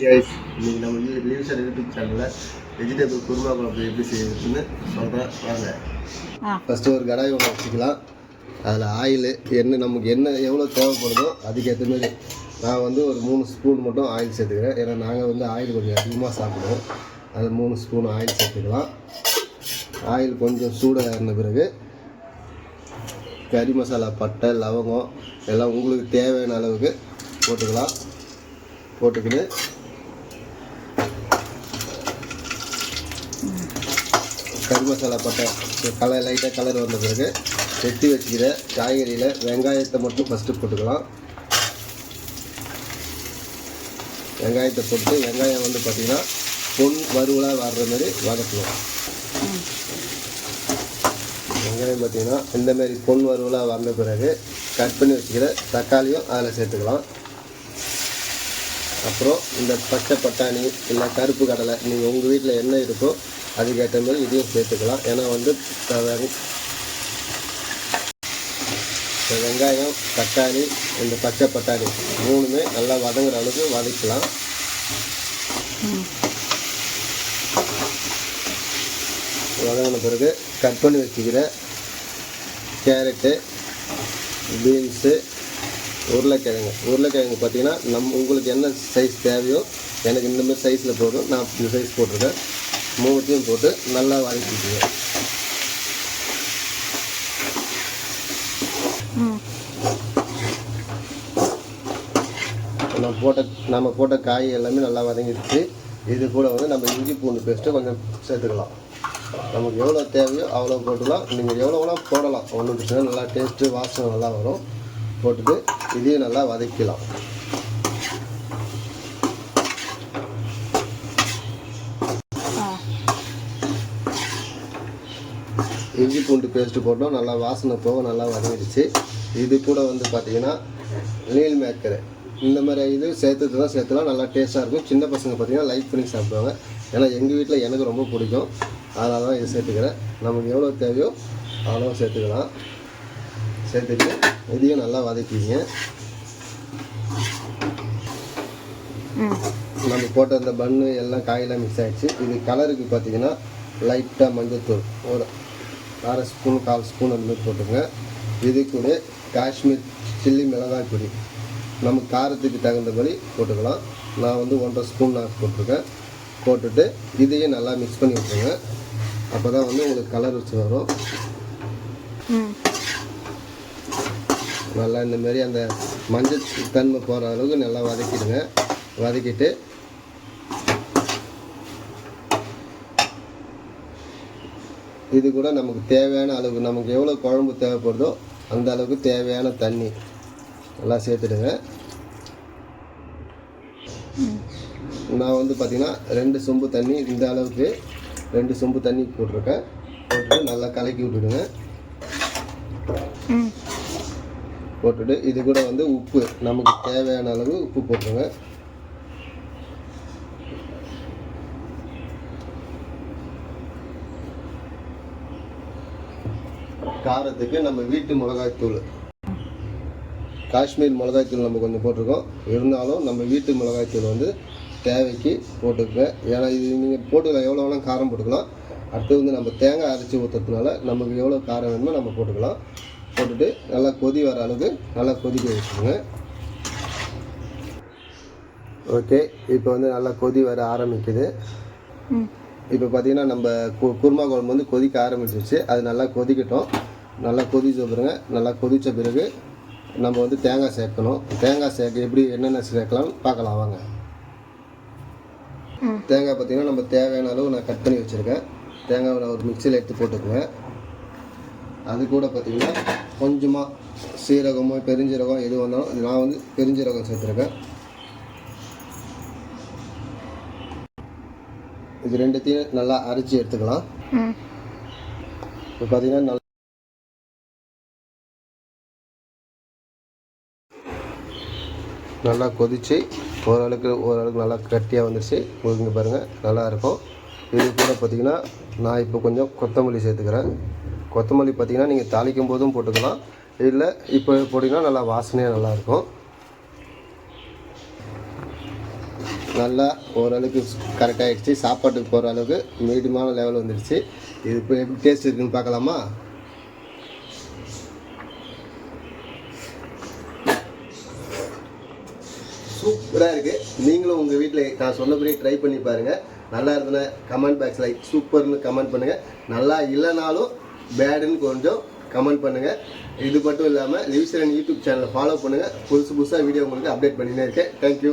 இன்னைக்கு நம்ம வந்து நியூஸ் யூடியூப் சேனலில் வெஜிடபிள் குருமா குழம்பு எப்படி செய்யறதுன்னு சொல்கிறேன் வாங்க. ஃபஸ்ட்டு ஒரு கடாய் ஒன்று வச்சுக்கலாம். அதில் ஆயில் எண்ணெய் நமக்கு என்ன எவ்வளோ தேவைப்படுதோ அதுக்கேற்ற மாதிரி நான் வந்து ஒரு மூணு ஸ்பூன் மட்டும் ஆயில் சேர்த்துக்கிறேன். ஏன்னா நாங்கள் வந்து ஆயில் கொஞ்சம் அதிகமாக சாப்பிடுவோம். அது மூணு ஸ்பூன் ஆயில் சேர்த்துக்கலாம். ஆயில் கொஞ்சம் சூடாக இருந்த பிறகு கறி மசாலா பட்டை லவங்கம் எல்லாம் உங்களுக்கு தேவையான அளவுக்கு போட்டுக்கலாம். போட்டுக்கிட்டு கறி மசாலா பட்டை கலர் லைட்டாக கலர் வந்த பிறகு வெட்டி வச்சுக்கிற காய்கறியில் வெங்காயத்தை மட்டும் ஃபஸ்ட்டு போட்டுக்கலாம். வெங்காயத்தை போட்டு வெங்காயம் வந்து பார்த்திங்கன்னா பொன் வறுவலாக வர்ற மாதிரி வதக்கணும். வெங்காயம் பார்த்தீங்கன்னா இந்தமாரி பொன் வறுவலாக வந்த பிறகு கட் பண்ணி வச்சுக்கிற தக்காளியும் அதில் சேர்த்துக்கலாம். அப்புறம் இந்த பச்சை பட்டாணி இல்லை கருப்பு கடலை நீங்கள் உங்கள் வீட்டில் என்ன இருக்கோ அதுக்கேற்ற மாதிரி இதையும் சேர்த்துக்கலாம். ஏன்னா வந்து இந்த வெங்காயம் தக்காளி இந்த பச்சை பட்டாணி மூணுமே நல்லா வதங்குற அளவுக்கு வதக்கலாம். வதங்கின பிறகு கட் பண்ணி வச்சுக்கிற கேரட்டு பீன்ஸு உருளைக்கிழங்கு. உருளைக்கிழங்கு பார்த்தீங்கன்னா நம் உங்களுக்கு என்ன சைஸ் தேவையோ எனக்கு இந்த மாதிரி சைஸில் போதும் நான் இந்த சைஸ் போட்டிருக்கேன். மூணுத்தையும் போட்டு நல்லா வதக்கிக்குங்க ம். நம்ம போட்ட நம்ம போட்ட காய் எல்லாமே நல்லா வதங்கிடுச்சு. இது கூட வந்து நம்ம இஞ்சி பூண்டு பேஸ்ட்டு கொஞ்சம் சேர்த்துக்கலாம். நமக்கு எவ்வளோ தேவையோ அவ்வளோ போட்டுக்கலாம். நீங்கள் எவ்வளோ வேணா போடலாம். ஒன்றும் பிரச்சனை. நல்லா டேஸ்ட்டு வாசனை நல்லா வரும். போட்டுட்டு இதையும் நல்லா வதக்கலாம் இஞ்சி பூண்டு பேஸ்ட்டு போட்டோம். நல்லா வாசனை போக நல்லா வதங்கிடுச்சு. இது கூட வந்து பார்த்தீங்கன்னா நீல் மேக்கரு இந்த மாதிரி இது சேர்த்துட்டு தான் சேர்த்துலாம். நல்லா டேஸ்ட்டாக இருக்கும். சின்ன பசங்க பார்த்தீங்கன்னா லைக் பண்ணி சாப்பிடுவாங்க. ஏன்னா எங்கள் வீட்டில் எனக்கு ரொம்ப பிடிக்கும். அதனால தான் இதை சேர்த்துக்கிறேன். நமக்கு எவ்வளோ தேவையோ அவ்வளோ சேர்த்துக்கலாம். சேர்த்துட்டு இதையும் நல்லா வதக்கிங்க. நம்ம போட்ட அந்த பன்னு எல்லாம் காயெல்லாம் மிக்ஸ் ஆயிடுச்சு. இது கலருக்கு பார்த்தீங்கன்னா லைட்டாக மஞ்சள்தூள் ஒரு அரை ஸ்பூன் கால் ஸ்பூன் அந்த மாதிரி போட்டுங்க இது கூட காஷ்மீர் சில்லி மிளகாய் பொடி. நம்ம காரத்துக்கு தகுந்தபடி போட்டுக்கலாம். நான் வந்து ஒன்றரை ஸ்பூன் நான் போட்டிருக்கேன். போட்டுட்டு இதையும் நல்லா மிக்ஸ் பண்ணி விட்டுருங்க. அப்போ தான் வந்து உங்களுக்கு கலர் வச்சு வரும். நல்லா இந்த மாதிரி அந்த மஞ்சள் தன்மை போகிற அளவுக்கு நல்லா வதக்கிடுங்க. வதக்கிட்டு இது கூட நமக்கு தேவையான அளவுக்கு நமக்கு எவ்வளோ குழம்பு தேவைப்படுதோ அந்த அளவுக்கு தேவையான தண்ணி நல்லா சேர்த்துடுங்க. நான் வந்து பார்த்திங்கன்னா ரெண்டு சொம்பு தண்ணி இந்த அளவுக்கு ரெண்டு சொம்பு தண்ணி போட்டிருக்கேன். போட்டு நல்லா கலக்கி விட்டுடுங்க. போட்டுட்டு இது கூட வந்து உப்பு நமக்கு தேவையான அளவு உப்பு போட்டுருங்க. காரத்துக்கு நம்ம வீட்டு மிளகாய்த்தூள் காஷ்மீர் மிளகாய்த்தூள் நம்ம கொஞ்சம் போட்டிருக்கோம். இருந்தாலும் நம்ம வீட்டு மிளகாய்த்தூள் வந்து தேவைக்கு போட்டுக்கங்க. ஏன்னா இது நீங்கள் போட்டுக்கலாம் எவ்வளோ வேணால் காரம் போட்டுக்கலாம். அடுத்து வந்து நம்ம தேங்காய் அரைச்சி ஊற்றுறதுனால நமக்கு எவ்வளோ காரம் வேணுமோ நம்ம போட்டுக்கலாம். போட்டுட்டு நல்லா கொதி வர அளவுக்கு நல்லா கொதிக்க வச்சுக்கோங்க. ஓகே இப்போ வந்து நல்லா கொதி வர ஆரம்பிக்குது. இப்போ பார்த்தீங்கன்னா நம்ம கு- குருமா குழம்பு வந்து கொதிக்க ஆரம்பிச்சிருச்சு. அது நல்லா கொதிக்கட்டும். நல்லா கொதிச்ச பிறகு நல்லா கொதித்த பிறகு நம்ம வந்து தேங்காய் சேர்க்கணும். தேங்காய் சேர்க்க எப்படி என்னென்ன சேர்க்கலாம்னு பார்க்கலாம் வாங்க. தேங்காய் பார்த்தீங்கன்னா நம்ம தேவையான அளவு நான் கட் பண்ணி வச்சுருக்கேன். தேங்காவை நான் ஒரு மிக்சியில் எடுத்து போட்டுக்குவேன். அது கூட பார்த்தீங்கன்னா கொஞ்சமாக சீரகமோ பெருஞ்சீரகம் எது வந்தாலும் நான் வந்து பெருஞ்சீரகம் சேர்த்துருக்கேன். இது ரெண்டுத்தையும் நல்லா அரைச்சி எடுத்துக்கலாம். இப்போ பார்த்தீங்கன்னா நல்லா நல்லா கொதிச்சு ஓரளவுக்கு ஓரளவுக்கு நல்லா கட்டியாக வந்துடுச்சு இங்கே பாருங்கள் நல்லா இருக்கும். இது கூட பார்த்தீங்கன்னா நான் இப்போ கொஞ்சம் கொத்தமல்லி சேர்த்துக்கிறேன். கொத்தமல்லி பார்த்தீங்கன்னா நீங்கள் தாளிக்கும் போதும் போட்டுக்கலாம். இல்லை இப்போ போட்டிங்கன்னா நல்லா வாசனையாக நல்லாயிருக்கும். நல்லா ஓரளவுக்கு கரெக்டாகிடுச்சு சாப்பாட்டுக்கு போகிற அளவுக்கு மீடியமான லெவல் வந்துடுச்சு. இது இப்போ எப்படி டேஸ்ட் இருக்குதுன்னு பார்க்கலாமா? சூப்பராக இருக்குது நீங்களும் உங்கள் வீட்டில் நான் சொன்னபடியே ட்ரை பண்ணி பாருங்கள் நல்லா இருந்ததுன்னா கமெண்ட் பாக்ஸில் சூப்பர்னு கமெண்ட் பண்ணுங்கள் நல்லா இல்லைனாலும் பேடுன்னு கொஞ்சம் கமெண்ட் பண்ணுங்கள் இது மட்டும் இல்லாமல் லிவிசரன் யூடியூப் சேனலை ஃபாலோ பண்ணுங்கள் புதுசு புதுசாக வீடியோ உங்களுக்கு அப்டேட் பண்ணினே இருக்கேன். தேங்க்யூ